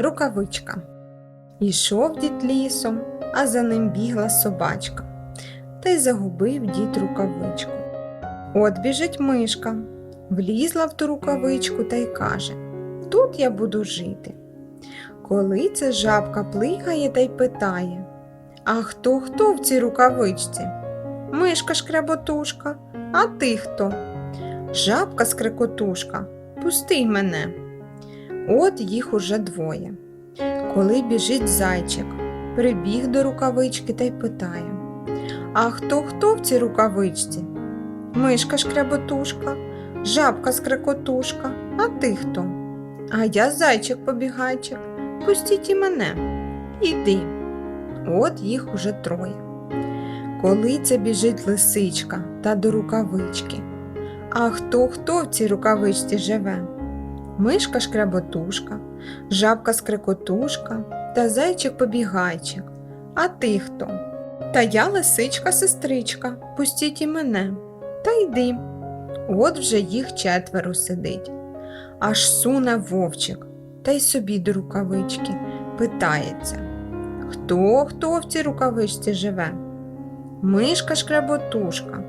Рукавичка. Ішов дід лісом, а за ним бігла собачка. Та й загубив дід рукавичку. От біжить мишка, влізла в ту рукавичку та й каже: Тут я буду жити. Коли це жабка плигає та й питає: А хто хто в цій рукавичці? Мишка шкряботушка, а ти хто? Жабка скрикотушка, пусти мене. От їх уже двоє. Коли біжить зайчик, прибіг до рукавички та й питає: А хто хто в цій рукавичці? Мишка шкряботушка, жабка скрикотушка, а ти хто? А я зайчик побігайчик, пустіть і мене. Іди. От їх уже троє. Коли це біжить лисичка та до рукавички. А хто хто в цій рукавичці живе? Мишка шкряботушка, жабка скрикотушка та зайчик побігайчик. А ти хто? Та я лисичка сестричка, пустіть і мене. Та йди. От вже їх четверо сидить. Аж суне вовчик, та й собі до рукавички питається. Хто хто в цій рукавичці живе? Мишка шкряботушка,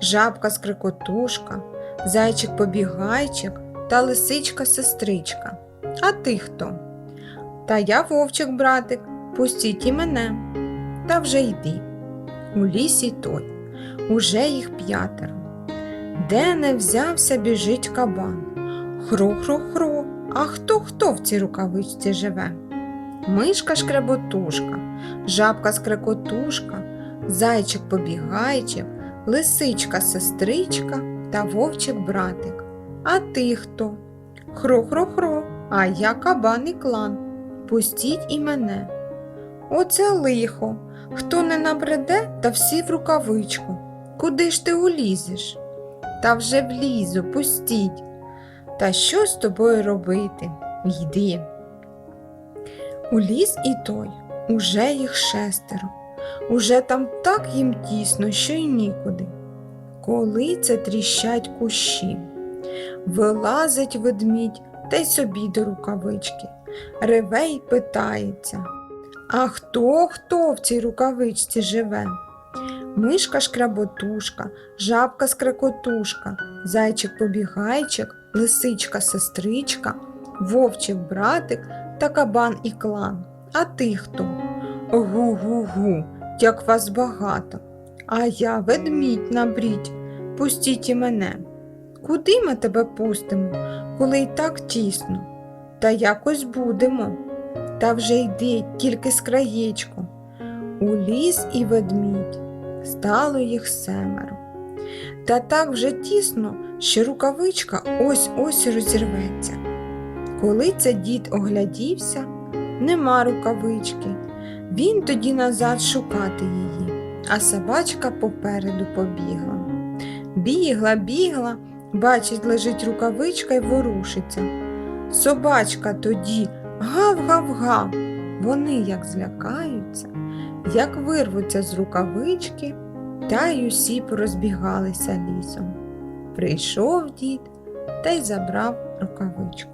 жабка скрикотушка, зайчик побігайчик та лисичка сестричка. А ти хто? Та я вовчик, братик, пустіть і мене. Та вже йди. У лісі той, уже їх п'ятеро. Де не взявся, біжить кабан. Хро-хро-хро, а хто хто в цій рукавичці живе? Мишка шкреботушка, жабка скрекотушка, зайчик побігайчик, лисичка сестричка та вовчик братик. А ти хто? Хро-хро-хро, а я кабан і клан. Пустіть і мене. Оце лихо. Хто не набреде, та всі в рукавичку. Куди ж ти улізеш? Та вже влізу, пустіть. Та що з тобою робити? Йди. У ліс і той, уже їх шестеро, уже там так їм тісно, що й нікуди. Коли це тріщать кущі, вилазить ведмідь та й собі до рукавички, реве й питається. А хто хто в цій рукавичці живе? Мишка шкработушка, жабка скрекотушка, зайчик побігайчик, лисичка сестричка, вовчик братик та кабан і клан. А ти хто? Гу-гу-гу, як вас багато. А я ведмідь набрідь, пустіть і мене. Куди ми тебе пустимо, коли й так тісно? Та якось будемо. Та вже йди тільки з краєчку. У ліс і ведмідь стало їх семеро. Та так вже тісно, що рукавичка ось ось розірветься. Коли це дід оглядівся, нема рукавички. Він тоді назад шукати її, а собачка попереду побігла. Бігла, бігла, бачить, лежить рукавичка і ворушиться. Собачка тоді гав-гав-гав. Вони як злякаються, як вирвуться з рукавички, та й усі порозбігалися лісом. Прийшов дід та й забрав рукавичку.